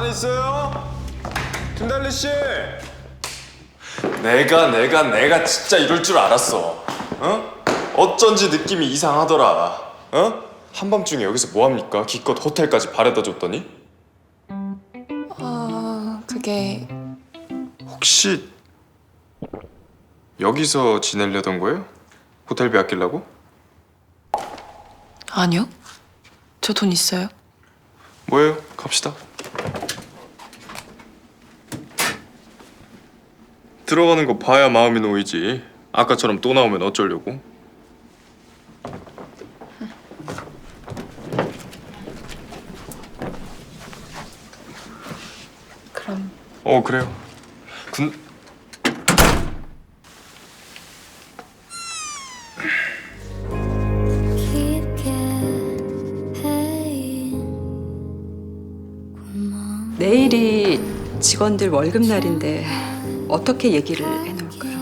씨 안에 있어요? 김달리 씨. 내가 내가 내가 진짜 이럴 줄 알았어. 어? 어쩐지 느낌이 이상하더라. 어? 한밤중에 여기서 뭐 합니까? 기껏 호텔까지 바래다 줬더니 아, 그게 혹시 여기서 지내려던 거예요? 호텔비 아끼려고? 아니요. 저 돈 있어요. 뭐예요? 갑시다. 들어가는 거 봐야 마음이 놓이지. 아까처럼 또 나오면 어쩌려고? 그럼 어 그래요. 깊게 해인 내일이 직원들 월급 날인데 어떻게 얘기를 해놓을까요?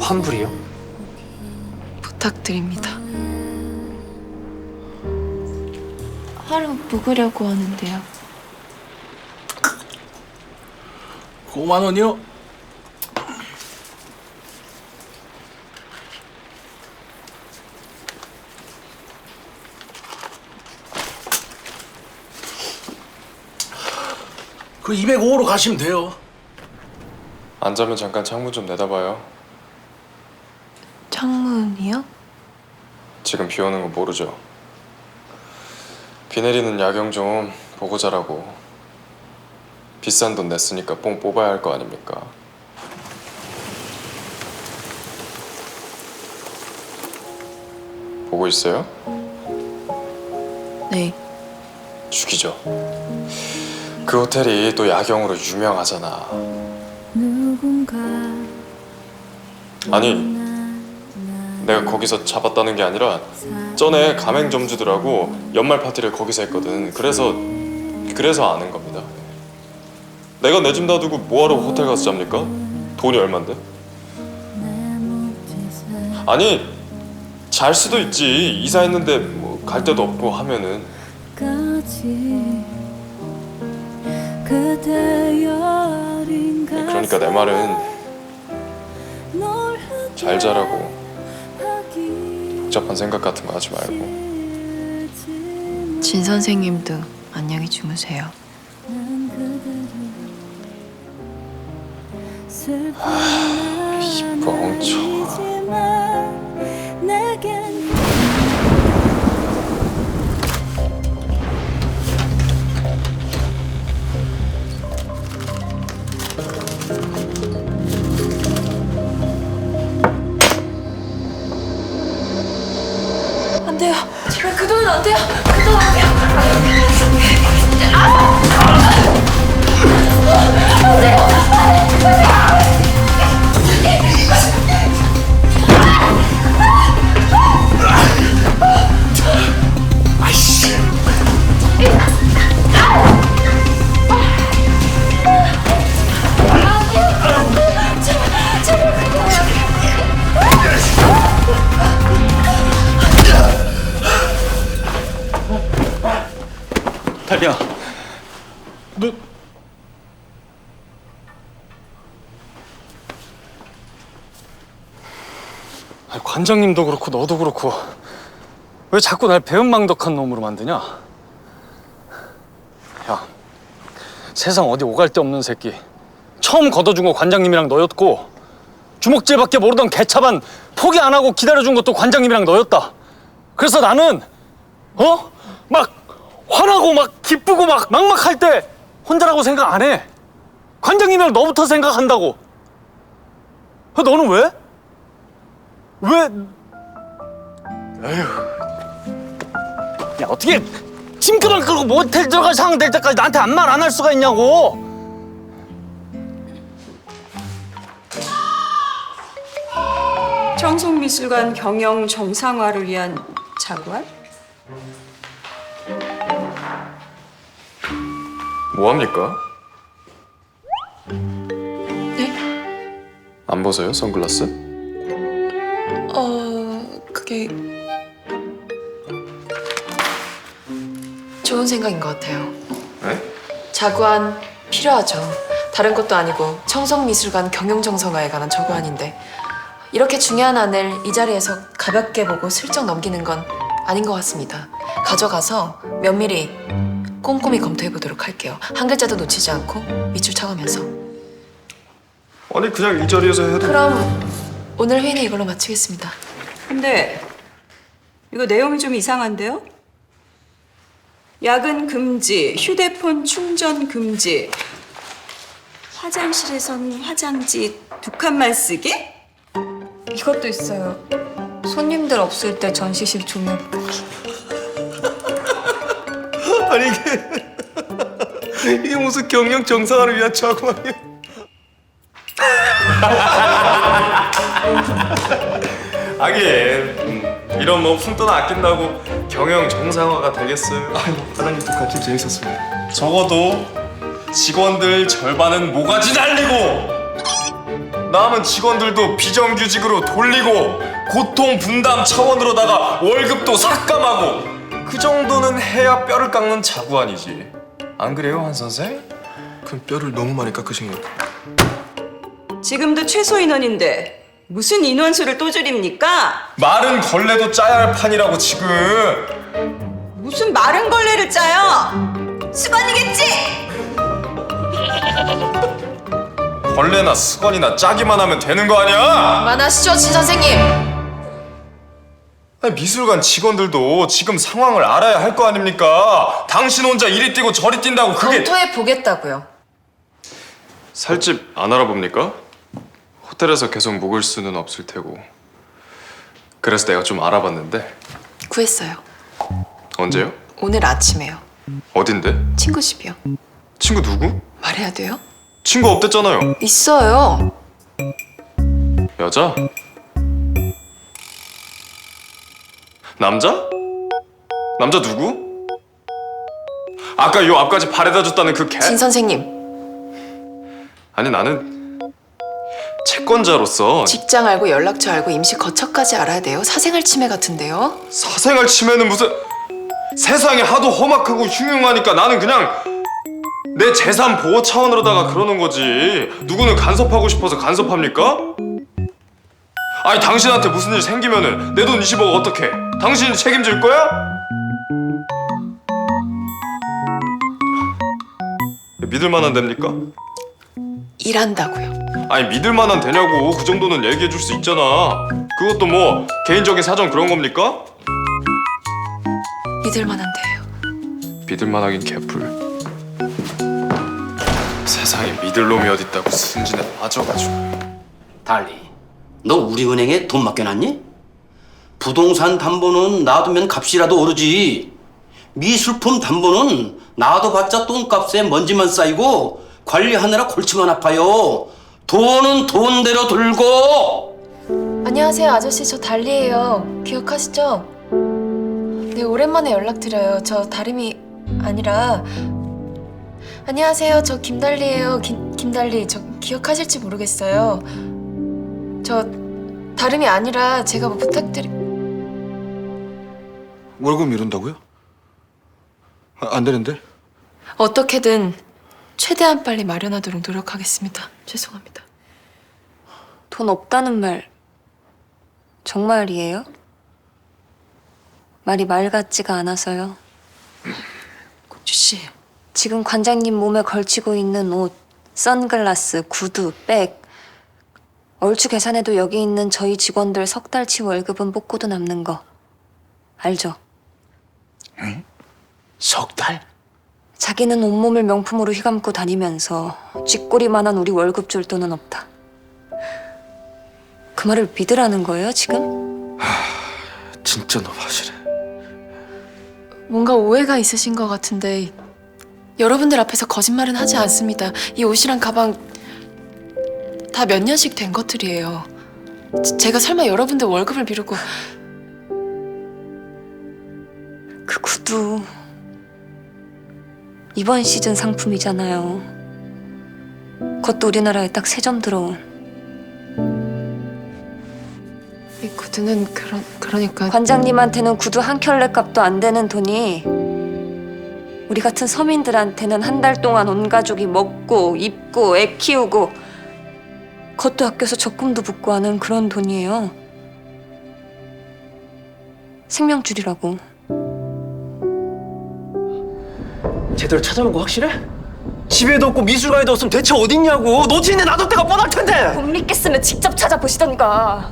환불이요? 부탁드립니다. 하루 묵으려고 하는데요. 5만 원이요? 그 205로 가시면 돼요. 안 자면 잠깐 창문 좀 내다봐요. 창문이요? 지금 비 오는 거 모르죠? 비 내리는 야경 좀 보고 자라고. 비싼 돈 냈으니까 뽕 뽑아야 할 거 아닙니까? 보고 있어요? 네. 죽이죠. 그 호텔이 또 야경으로 유명하잖아. 아니, 내가 거기서 잡았다는 게 아니라 전에 가맹점주들하고 연말 파티를 거기서 했거든. 그래서 그래서 아는 겁니다. 내가 내집 놔두고 뭐하러 호텔 가서 잡니까? 돈이 얼만데? 아니 잘 수도 있지. 이사했는데 뭐 갈 데도 없고 하면은 그러니까 내 말은 잘 자라고 복잡한 생각 같은 거 하지 말고 진 선생님도 안녕히 주무세요. 이 멍청 제발 그 돈은 안 돼요. 그 돈은 안 돼요. 관장님도 그렇고 너도 그렇고 왜 자꾸 날 배은망덕한 놈으로 만드냐? 야, 세상 어디 오갈 데 없는 새끼. 처음 걷어준 거 관장님이랑 너였고 주먹질밖에 모르던 개차반 포기 안 하고 기다려준 것도 관장님이랑 너였다. 그래서 나는 어? 막 화나고 막 기쁘고 막 막막할 때 혼자라고 생각 안 해. 관장님이랑 너부터 생각한다고. 아, 너는 왜? 왜? 에휴. 야 어떻게 짐가방 끌고 모텔 들어갈 상황 될 때까지 나한테 아무 말 안 할 수가 있냐고. 청송미술관 경영 정상화를 위한 자구안? 뭐 합니까? 네? 안 벗어요 선글라스? 어, 그게 좋은 생각인 것 같아요. 네? 자구안 필요하죠. 다른 것도 아니고 청성미술관 경영정성화에 관한 저구안인데 이렇게 중요한 안을 이 자리에서 가볍게 보고 슬쩍 넘기는 건 아닌 것 같습니다. 가져가서 면밀히 꼼꼼히 검토해 보도록 할게요. 한 글자도 놓치지 않고 밑줄 쳐가면서. 아니 그냥 이 자리에서 해도 그럼 오늘 회의는 이걸로 마치겠습니다. 근데 이거 내용이 좀 이상한데요? 야근 금지, 휴대폰 충전 금지, 화장실에선 화장지 두 칸만 쓰기? 이것도 있어요. 손님들 없을 때 전시실 조명 끄기. 아니 이게 이게 무슨 경영 정상화를 위한 자구안이야? 하긴 음, 이런 뭐 품돈 아낀다고 경영 정상화가 되겠어요? 아유 사장님도 같이 재밌었습니다. 적어도 직원들 절반은 모가지 날리고 남은 직원들도 비정규직으로 돌리고 고통 분담 차원으로다가 월급도 삭감하고 그 정도는 해야 뼈를 깎는 자구안이지. 안 그래요, 한 선생? 그럼 뼈를 너무 많이 깎으신 것 같아요. 지금도 최소 인원인데 무슨 인원수를 또 줄입니까? 말은 걸레도 짜야 할 판이라고 지금. 무슨 마른 걸레를 짜요? 수건이겠지? 걸레나 수건이나 짜기만 하면 되는 거 아니야? 그만하시죠, 진 선생님. 아니, 미술관 직원들도 지금 상황을 알아야 할 거 아닙니까? 당신 혼자 이리 뛰고 저리 뛴다고 그게 검토해 보겠다고요. 살집 안 알아봅니까? 호텔에서 계속 묵을 수는 없을 테고 그래서 내가 좀 알아봤는데 구했어요. 언제요? 오늘 아침에요. 어딘데? 친구 집이요. 친구 누구? 말해야 돼요? 친구 없댔잖아요 있어요. 여자? 남자? 남자 누구? 아까 요 앞까지 바래다 줬다는 그 개? 진 선생님, 아니 나는 채권자로서 직장 알고 연락처 알고 임시 거처까지 알아야 돼요. 사생활 침해 같은데요. 사생활 침해는 무슨 세상이 하도 험악하고 흉흉하니까 나는 그냥 내 재산 보호 차원으로다가 그러는 거지 누구는 간섭하고 싶어서 간섭합니까? 아니 당신한테 무슨 일 생기면은 내 돈 20억 어떻게 당신이 책임질 거야? 믿을 만한 됩니까? 일한다고요. 아니 믿을 만한 되냐고 그 정도는 얘기해 줄 수 있잖아 그것도 뭐 개인적인 사정 그런 겁니까? 믿을 만한 데요. 믿을 만하긴 개뿔 세상에 믿을 놈이 어딨다고 순진에 빠져가지고 달리 너 우리 은행에 돈 맡겨놨니? 부동산 담보는 놔두면 값이라도 오르지 미술품 담보는 놔둬봤자 똥값에 먼지만 쌓이고 관리하느라 골치만 아파요 돈은 돈대로 들고 안녕하세요, 아저씨. 저 달리예요. 기억하시죠? 네, 오랜만에 연락드려요. 저 다름이 아니라 안녕하세요. 저 김달리예요. 김, 김달리. 저 기억하실지 모르겠어요. 저 다름이 아니라 제가 뭐 부탁드리... 월급 미룬다고요? 아, 안 되는데? 어떻게든 최대한 빨리 마련하도록 노력하겠습니다. 죄송합니다. 돈 없다는 말 정말이에요? 말이 말 같지가 않아서요. 국주 씨. 지금 관장님 몸에 걸치고 있는 옷, 선글라스, 구두, 백. 얼추 계산해도 여기 있는 저희 직원들 석 달치 월급은 뽑고도 남는 거 알죠? 석 달? 자기는 온몸을 명품으로 휘감고 다니면서 쥐꼬리만한 우리 월급 줄 돈은 없다. 그 말을 믿으라는 거예요, 지금? 진짜 너무하시네. 뭔가 오해가 있으신 것 같은데 여러분들 앞에서 거짓말은 하지 않습니다. 이 옷이랑 가방 다 몇 년씩 된 것들이에요. 제- 제가 설마 여러분들 월급을 미루고 그 구두 이번 시즌 상품이잖아요. 그것도 우리나라에 딱 세 점 들어온. 이 구두 구두는 그런 그러니까 관장님한테는 구두 한 켤레 값도 안 되는 돈이 우리 같은 서민들한테는 한 달 동안 온 가족이 먹고 입고 애 키우고 그것도 아껴서 적금도 붓고 하는 그런 돈이에요. 생명줄이라고. 제대로 찾아본 거 확실해? 집에도 없고 미술관에도 없으면 대체 어딨냐고 놓치는데 놔둘 데가 뻔할 텐데 못 믿겠으면 직접 찾아보시던가.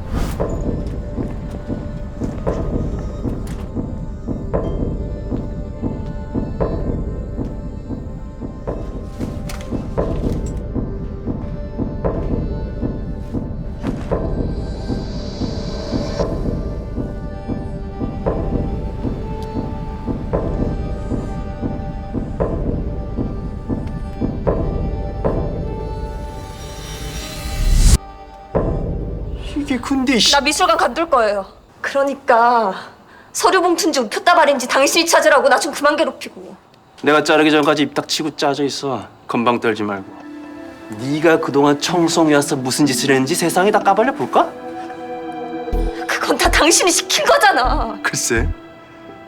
근데 씨. 나 미술관 간둘 거예요. 그러니까 서류 봉투인지 우표다 발인지 당신이 찾으라고 나 좀 그만 괴롭히고. 내가 자르기 전까지 입딱 치고 짜져 있어 건방 떨지 말고 네가 그동안 청송이 와서 무슨 짓을 했는지 세상에 다 까발려 볼까? 그건 다 당신이 시킨 거잖아. 글쎄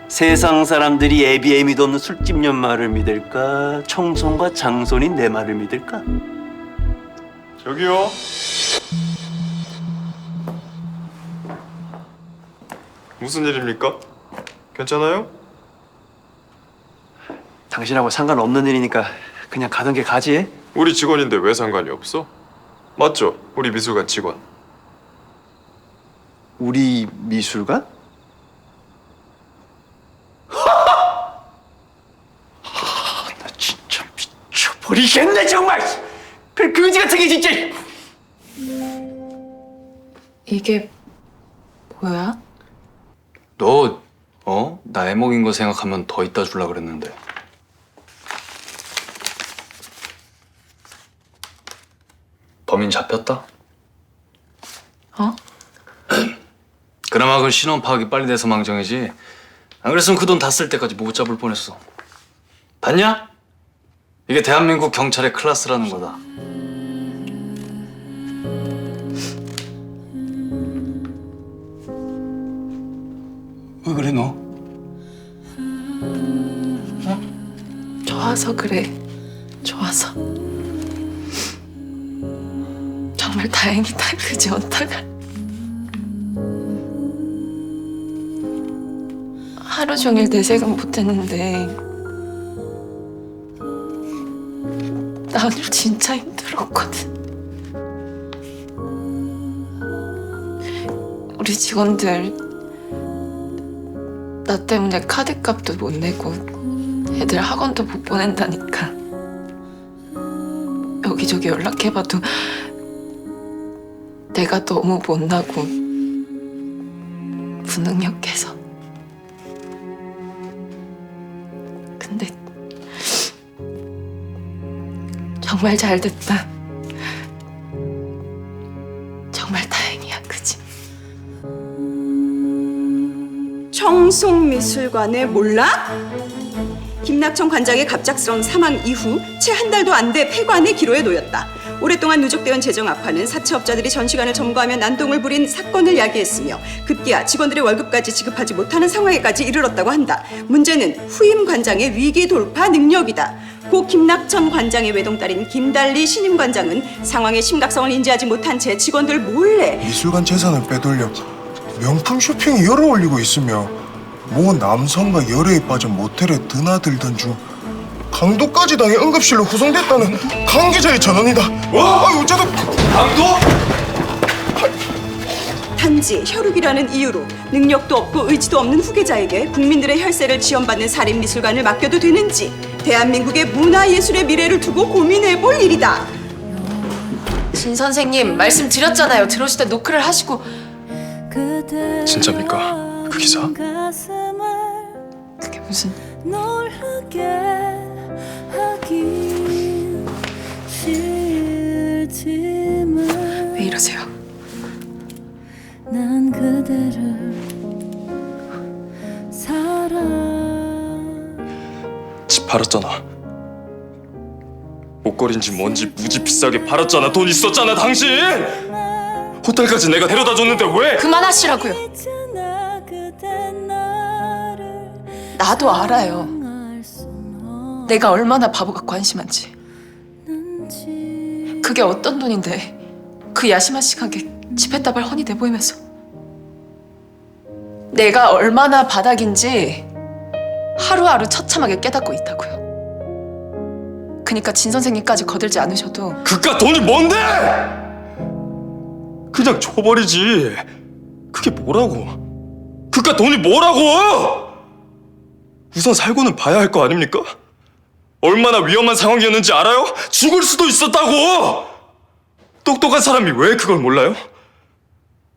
세상 사람들이 애비 애미도 없는 술집 년말을 믿을까 청송과 장손인 내 말을 믿을까? 저기요. 무슨 일입니까? 괜찮아요? 당신하고 상관없는 일이니까 그냥 가던 길 가지 우리 직원인데 왜 상관이 없어? 맞죠? 우리 미술관 직원. 우리 미술관? 하, 나 진짜 미쳐버리겠네 정말 그 그지 같은 게 진짜 이게 뭐야? 너 어? 나 애먹인 거 생각하면 더 있다 줄라 그랬는데. 범인 잡혔다? 어? 그나마 그 신원 파악이 빨리 돼서 망정이지. 안 그랬으면 그 돈 다 쓸 때까지 못 잡을 뻔했어. 봤냐? 이게 대한민국 경찰의 클라스라는 거다. 좋아서 그래. 좋아서. 정말 다행이다. 그지 언다가. 하루 종일 내색은 못했는데 나 오늘 진짜 힘들었거든. 우리 직원들 나 때문에 카드값도 못 내고 애들 학원도 못 보낸다니까. 여기저기 연락해봐도 내가 너무 못나고 무능력해서. 근데 정말 잘 됐다. 정말 다행이야, 그지? 청송미술관에 몰라? 김낙천 관장의 갑작스러운 사망 이후 채 한 달도 안 돼 폐관의 기로에 놓였다. 오랫동안 누적되어 재정 악화는 사채업자들이 전시관을 점거하며 난동을 부린 사건을 야기했으며 급기야 직원들의 월급까지 지급하지 못하는 상황에까지 이르렀다고 한다. 문제는 후임 관장의 위기 돌파 능력이다. 고 김낙천 관장의 외동딸인 김달리 신임 관장은 상황의 심각성을 인지하지 못한 채 직원들 몰래 미술관 재산을 빼돌려 명품 쇼핑에 열을 올리고 있으며 모 남성과 열애에 빠져 모텔에 드나들던 중 강도까지 당해 응급실로 후송됐다는 관계자의 전언이다. 와, 아, 어쩌다 단지 혈육이라는 이유로 능력도 없고 의지도 없는 후계자에게 국민들의 혈세를 지원받는 살인미술관을 맡겨도 되는지 대한민국의 문화예술의 미래를 두고 고민해볼 일이다. 진 선생님 말씀 드렸잖아요. 들어오실 때 노크를 하시고 진짜입니까? 그 기사? 무슨 놀라게 하긴 싫지만 왜 이러세요? 난 그대를 사랑 집 팔았잖아. 목걸이인지 뭔지 무지 비싸게 팔았잖아. 돈 있었잖아, 당신. 호텔까지 내가 데려다 줬는데 왜? 그만하시라고요. 나도 알아요. 내가 얼마나 바보 같고 한심한지. 그게 어떤 돈인데 그 야심한 시각에 집에다발 훤히 내보이면서 내가 얼마나 바닥인지 하루하루 처참하게 깨닫고 있다고요. 그니까 진 선생님까지 거들지 않으셔도 그깟 돈이 뭔데? 그냥 줘버리지. 그게 뭐라고? 그깟 돈이 뭐라고? 우선 살고는 봐야 할 거 아닙니까? 얼마나 위험한 상황이었는지 알아요? 죽을 수도 있었다고! 똑똑한 사람이 왜 그걸 몰라요?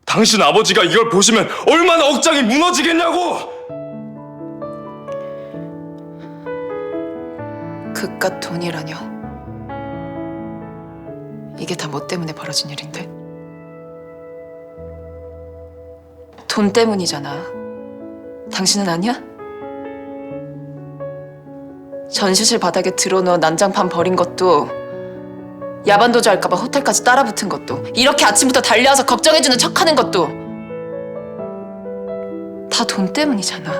당신 아버지가 이걸 보시면 얼마나 억장이 무너지겠냐고! 그깟 돈이라뇨. 이게 다 뭐 때문에 벌어진 일인데? 돈 때문이잖아. 당신은 아니야? 전시실 바닥에 들어놓아 난장판 버린 것도 야반도주 할까봐 호텔까지 따라붙은 것도 이렇게 아침부터 달려와서 걱정해주는 척하는 것도 다 돈 때문이잖아.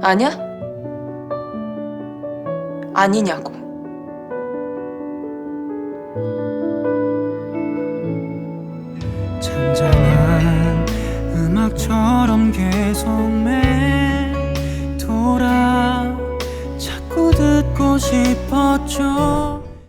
아니야? 아니냐고. 잔잔한 음악처럼 계속 자꾸 듣고 싶었죠.